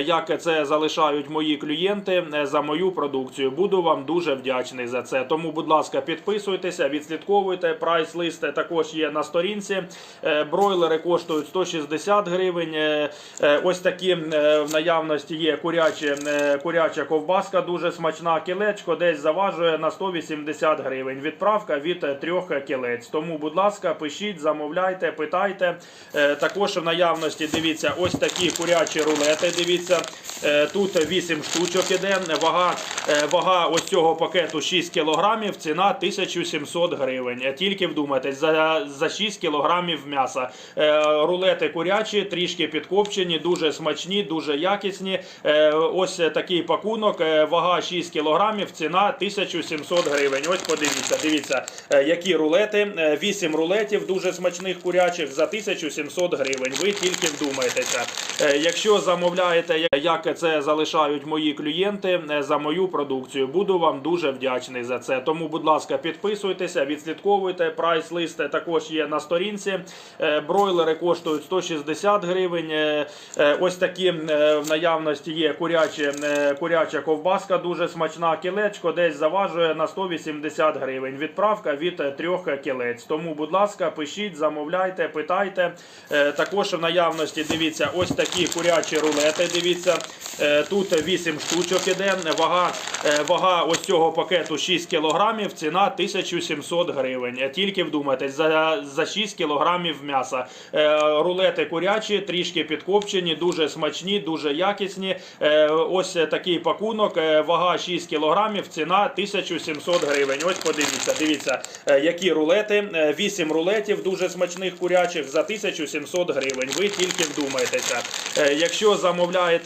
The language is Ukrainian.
як це залишають мої клієнти е, за мою продукцію. Буду вам дуже вдячний за це. Тому, будь ласка, підписуйтеся, відслідковуйте. Прайс-лист також є на сторінці. Е, Бройлери коштують 160 гривень. Е, Ось такі в наявності є курячі, куряча ковбаска, дуже смачна. Кілечко десь заважує на 180 гривень. Відправка від трьох кілець. Тому, будь ласка, пишіть, замовляйте, питайте. Також в наявності дивіться ось такі курячі рулети. Дивіться, е, тут 8 штучок іде. Вага, е, вага ось цього пакету 6 кілограмів, ціна 1700 гривень. Тільки вдумайтесь, за, за 6 кілограмів м'яса. Е, Рулети курячі, трішки підкопчені, дуже смачні, дуже якісні. Ось такий пакунок, вага 6 кілограмів, ціна 1700 гривень. Ось подивіться, дивіться, які рулети. Е, 8 рулетів дуже смачних курячих за 1700 гривень. Ви тільки вдумайтеся. Якщо замовляєте, як це залишають мої клієнти е, за мою продукцію, буду вам дуже вдячний за це. Тому, будь ласка, підписуйтеся, відслідковуйте. Прайс-лист також є на сторінці. Е, Бройлери коштують 160 гривень. Е, Ось такі в наявності є курячі, куряча ковбаска, дуже смачна. Кілечко десь заважує на 180 гривень. Відправка від трьох кілець. Тому, будь ласка, пишіть, замовляйте, питайте. Також в наявності дивіться ось такі курячі рулети. Дивіться, Е, тут 8 штучок іде. Вага, е, вага ось цього пакету 6 кілограмів, ціна 1700 гривень. Е, Тільки вдумайтесь, за, за 6 кілограмів м'яса. Рулети курячі, трішки підкопчені, дуже смачні, дуже якісні. Ось такий пакунок, вага 6 кілограмів, ціна 1700 гривень. Ось подивіться, дивіться, які рулети. Е, 8 рулетів дуже смачних курячих за 1700 гривень. Ви тільки вдумайтеся. Якщо замовляєте